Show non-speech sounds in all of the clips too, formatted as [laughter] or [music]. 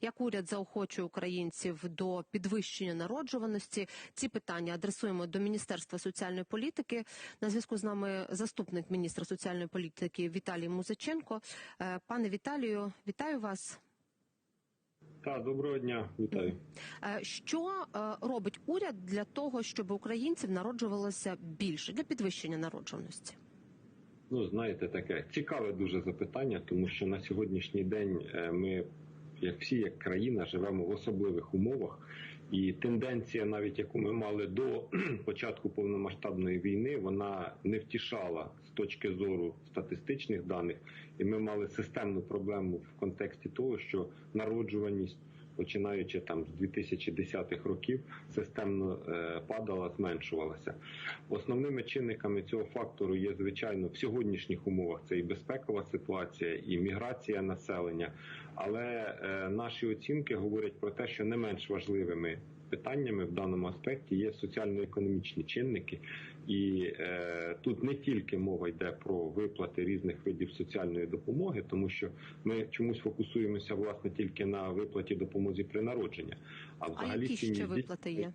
Як уряд заохочує українців до підвищення народжуваності? Ці питання адресуємо до Міністерства соціальної політики. На зв'язку з нами заступник міністра соціальної політики Віталій Музиченко. Е, Пане Віталію, вітаю вас. Так, доброго дня, вітаю. Е, Що е, робить уряд для того, щоб українців народжувалося більше для підвищення народжуваності? Ну, знаєте, таке цікаве дуже запитання, тому що на сьогоднішній день ми, як всі, як країна, живемо в особливих умовах, і тенденція, навіть яку ми мали до [clears throat] початку повномасштабної війни, вона не втішала з точки зору статистичних даних, і ми мали системну проблему в контексті того, що народжуваність. Починаючи там з 2010-х років, системно е, падала, зменшувалася. Основними чинниками цього фактору є звичайно в сьогоднішніх умовах це і безпекова ситуація, і міграція населення. Але е, наші оцінки говорять про те, що не менш важливими питаннями в даному аспекті є соціально-економічні чинники, і е, тут не тільки мова йде про виплати різних видів соціальної допомоги, тому що ми чомусь фокусуємося власне тільки на виплаті допомозі при народженні. А А взагалі які ще виплати є?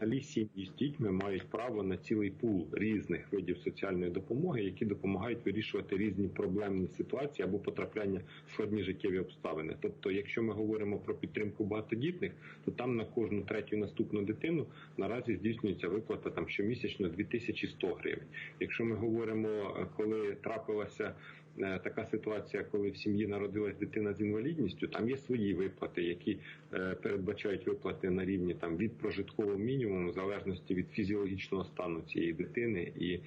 Взагалі сім'ї з дітьми мають право на цілий пул різних видів соціальної допомоги, які допомагають вирішувати різні проблемні ситуації або потрапляння в складні життєві обставини. Тобто, якщо ми говоримо про підтримку багатодітних, то там на кожну третю наступну дитину наразі здійснюється виплата там щомісячно 2100 гривень. Якщо ми говоримо, коли трапилася е, така ситуація, коли в сім'ї народилась дитина з інвалідністю, там є свої виплати, які е, передбачають виплати на рівні там від прожиткового мінімуму, в залежності від фізіологічного стану цієї дитини і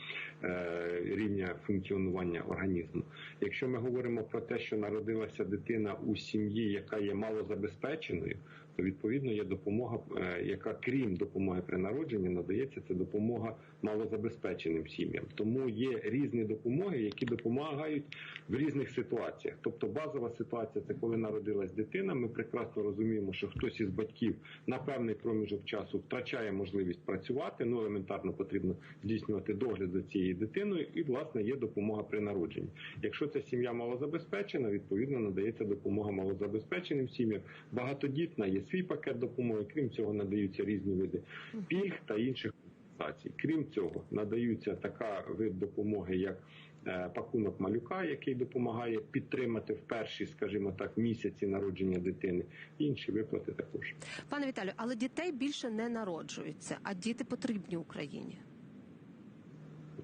е, рівня функціонування організму. Якщо ми говоримо про те, що народилася дитина у сім'ї, яка є малозабезпеченою, то відповідно є допомога, е, яка крім допомоги при народженні надається це допомога малозабезпеченим сім'ям. Тому є різні допомоги, які допомагають в різних ситуаціях. Тобто базова ситуація це коли народилась дитина. Ми прекрасно розуміємо, що хтось із батьків на певний проміжок часу втрачає можливість працювати. Ну елементарно потрібно здійснювати догляд за цією дитиною, і власне є допомога при народженні. Якщо ця сім'я малозабезпечена, відповідно надається допомога малозабезпеченим сім'ям. Багатодітна є свій пакет допомоги. Крім цього, надаються різні види пільг та інших компенсацій. Крім цього, надаються така вид допомоги, як е, пакунок малюка, який допомагає підтримати в перші, скажімо так, місяці народження дитини. Інші виплати також. Пане Віталію, але дітей більше не народжується, а діти потрібні Україні.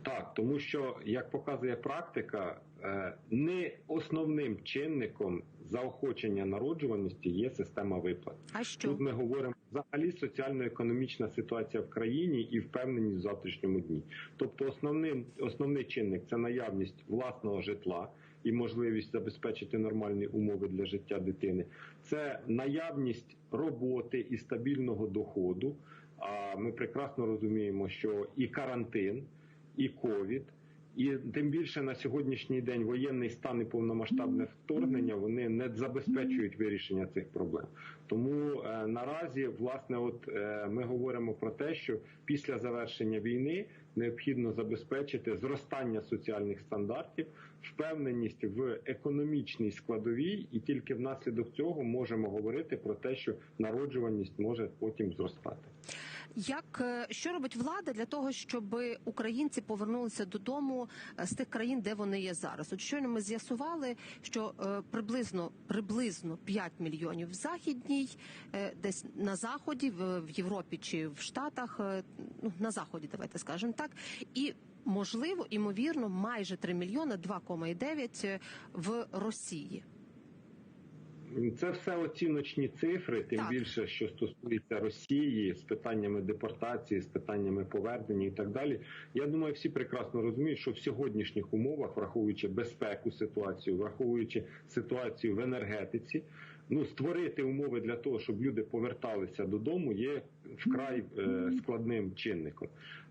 Так, тому що як показує практика, е, не основним чинником заохочення народжуваності є система виплат. А що? Тут ми говоримо взагалі соціально-економічна ситуація в країні і впевненість в завтрашньому дні. Тобто, основним основний чинник це наявність власного житла і можливість забезпечити нормальні умови для життя дитини. Це наявність роботи і стабільного доходу. А ми прекрасно розуміємо, що і карантин, і ковід. І тим більше на сьогоднішній день воєнний стан і повномасштабне вторгнення вони не забезпечують вирішення цих проблем. Тому е, наразі, власне, от е, ми говоримо про те, що після завершення війни необхідно забезпечити зростання соціальних стандартів, впевненість в економічній складовій, і тільки внаслідок цього можемо говорити про те, що народжуваність може потім зростати. Як е, що робить влада для того, щоб українці повернулися додому е, з тих країн, де вони є зараз? От щойно ми з'ясували, що е, приблизно приблизно 5 мільйонів в західній, десь на заході, в, Європі чи в Штатах, ну на заході, давайте скажемо так, і можливо, імовірно, майже 3 мільйони, 2,9 е, в Росії. Це все оціночні цифри, тим Так. більше, що стосується Росії з питаннями депортації, з питаннями повернення і так далі. Я думаю, всі прекрасно розуміють, що в сьогоднішніх умовах, враховуючи безпеку ситуацію, враховуючи ситуацію в енергетиці, ну створити умови для того, щоб люди поверталися додому, є вкрай е, складним чинником.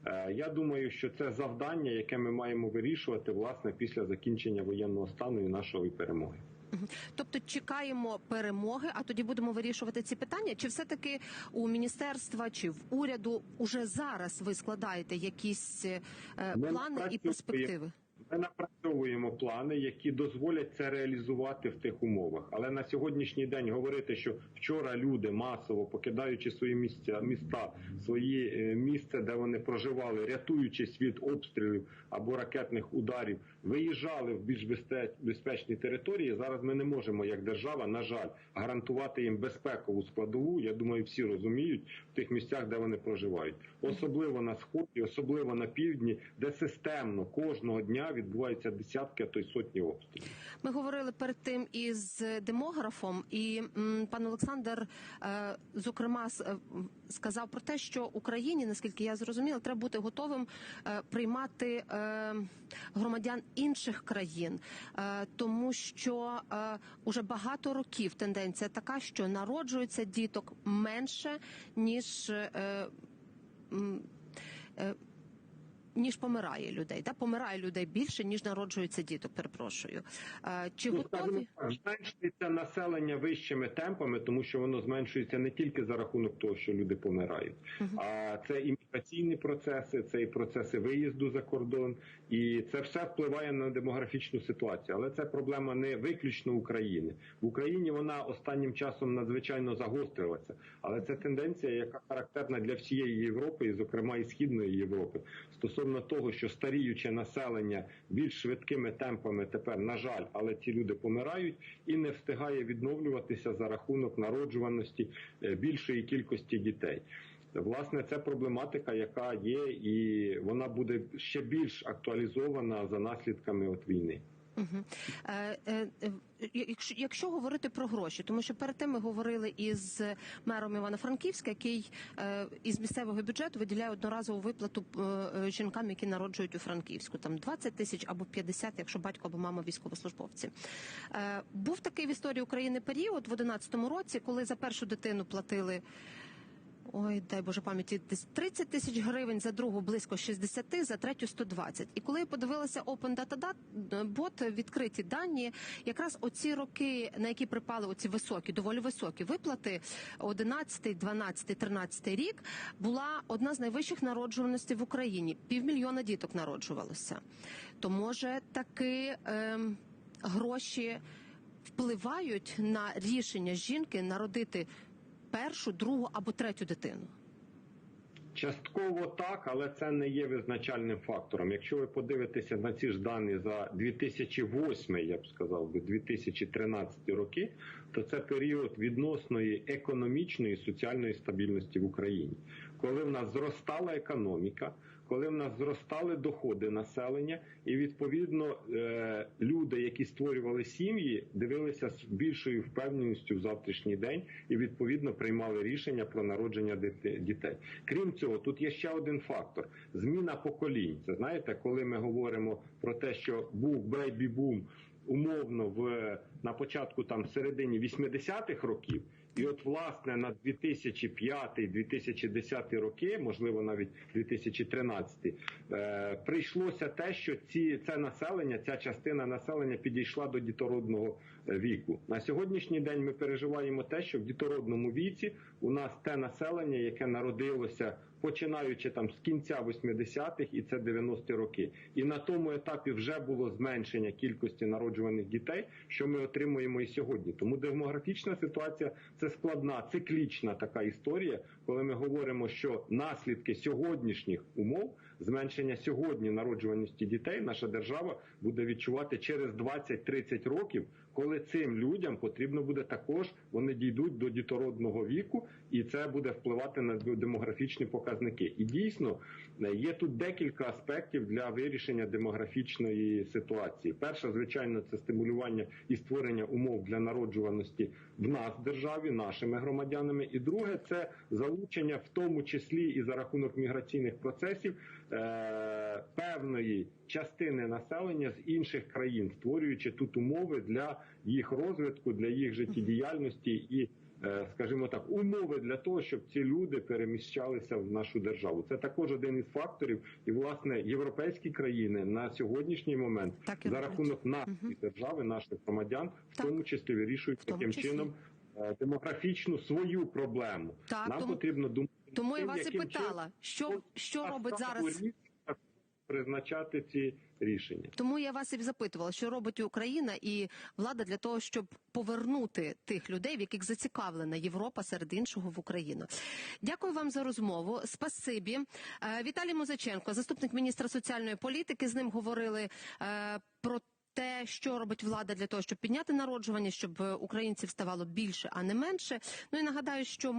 Е, я думаю, що це завдання, яке ми маємо вирішувати власне після закінчення воєнного стану і нашої перемоги. Тобто чекаємо перемоги, а тоді будемо вирішувати ці питання. Чи все таки у міністерства чи в уряду уже зараз ви складаєте якісь е, плани і перспективи? Ми напрацьовуємо плани, які дозволять це реалізувати в тих умовах. Але на сьогоднішній день говорити, що вчора люди масово покидаючи свої місця, міста, свої е, місця, де вони проживали, рятуючись від обстрілів або ракетних ударів, виїжджали в більш безпе- безпечні території. Зараз ми не можемо, як держава, на жаль, гарантувати їм безпекову складову. Я думаю, всі розуміють в тих місцях, де вони проживають, особливо на сході, особливо на півдні, де системно кожного дня відбуваються десятки, а то й сотні обстрілів. Ми говорили перед тим із демографом, і м, пан Олександр, е, зокрема, е, сказав про те, що Україні, наскільки я зрозуміла, треба бути готовим е, приймати е, громадян інших країн, е, тому що е, уже багато років тенденція така, що народжується діток менше ніж. е, е, ніж помирає людей, да помирає людей більше ніж народжується діток. Перепрошую. Чи Ну, готові? так, зменшується населення вищими темпами, тому що воно зменшується не тільки за рахунок того, що люди помирають, а це і міграційні процеси, це і процеси виїзду за кордон, і це все впливає на демографічну ситуацію. Але це проблема не виключно України. В Україні вона останнім часом надзвичайно загострилася, але це тенденція, яка характерна для всієї Європи, і зокрема і східної Європи, стосовно того, що старіюче населення більш швидкими темпами тепер, на жаль, але ці люди помирають і не встигає відновлюватися за рахунок народжуваності е, більшої кількості дітей. Власне, це проблематика, яка є, і вона буде ще більш актуалізована за наслідками от війни. Е, е, е, якщо, якщо говорити про гроші, тому що перед тим ми говорили із мером Івано-Франківська, який із місцевого бюджету виділяє одноразову виплату жінкам, які народжують у Франківську, там 20 тисяч або 50, якщо батько або мама військовослужбовці. Був такий в історії України період в 11 році, коли за першу дитину платили. Ой, дай Боже пам'яті, десь 30 тисяч гривень за другу близько 60, за третю 120. І коли я подивилася Open Data Bot, відкриті дані, якраз оці роки, на які припали оці високі, доволі високі виплати, 11, 12, 13 рік, була одна з найвищих народжуваностей в Україні. Півмільйона діток народжувалося. То може таки ем, гроші впливають на рішення жінки народити першу, другу або третю дитину. Частково так, але це не є визначальним фактором. Якщо ви подивитеся на ці ж дані за 2008, я б сказав би 2013 роки, то це період відносної економічної і соціальної стабільності в Україні, коли в нас зростала економіка, коли в нас зростали доходи населення, і відповідно е, люди, які створювали сім'ї, дивилися з більшою впевненістю в завтрашній день і відповідно приймали рішення про народження дітей. Крім цього, тут є ще один фактор: зміна поколінь. Це знаєте, коли ми говоримо про те, що був бейбі-бум умовно в на початку там середині 80-х років. І от власне на 2005-2010 роки, можливо, навіть 2013, е, прийшлося те, що ці це населення, ця частина населення підійшла до дітородного віку. На сьогоднішній день ми переживаємо те, що в дітородному віці у нас те населення, яке народилося починаючи там з кінця 80-х і це 90-ті роки. І на тому етапі вже було зменшення кількості народжуваних дітей, що ми отримуємо і сьогодні. Тому демографічна ситуація це складна, циклічна така історія, коли ми говоримо, що наслідки сьогоднішніх умов, зменшення сьогодні народжуваності дітей, наша держава буде відчувати через 20-30 років, коли цим людям потрібно буде також, вони дійдуть до дітородного віку, і це буде впливати на демографічні показники. І дійсно е, є тут декілька аспектів для вирішення демографічної ситуації. Перша, звичайно, це стимулювання і створення умов для народжуваності в нас державі, нашими громадянами. І друге, це залучення, в тому числі і за рахунок міграційних процесів е- певної частини населення з інших країн, створюючи тут умови для їх розвитку, для їх життєдіяльності і е, скажімо так, умови для того, щоб ці люди переміщалися в нашу державу. Це також один із факторів, і власне європейські країни на сьогоднішній момент Так за рахунок нашої держави, наших громадян, в Так. тому числі вирішують тому таким числі. чином е, демографічну свою проблему. Так, Нам тому- потрібно думати. Тому я вас і питала, що, що робить зараз призначати ці рішення. Тому я вас і запитувала, що робить Україна і влада для того, щоб повернути тих людей, в яких зацікавлена Європа серед іншого в Україну. Дякую вам за розмову. Спасибі. Е, Віталій Музиченко, заступник міністра соціальної політики. З ним говорили е, про. Те, що робить влада для того, щоб підняти народжування, щоб е, українців ставало більше, а не менше. Ну і нагадаю, що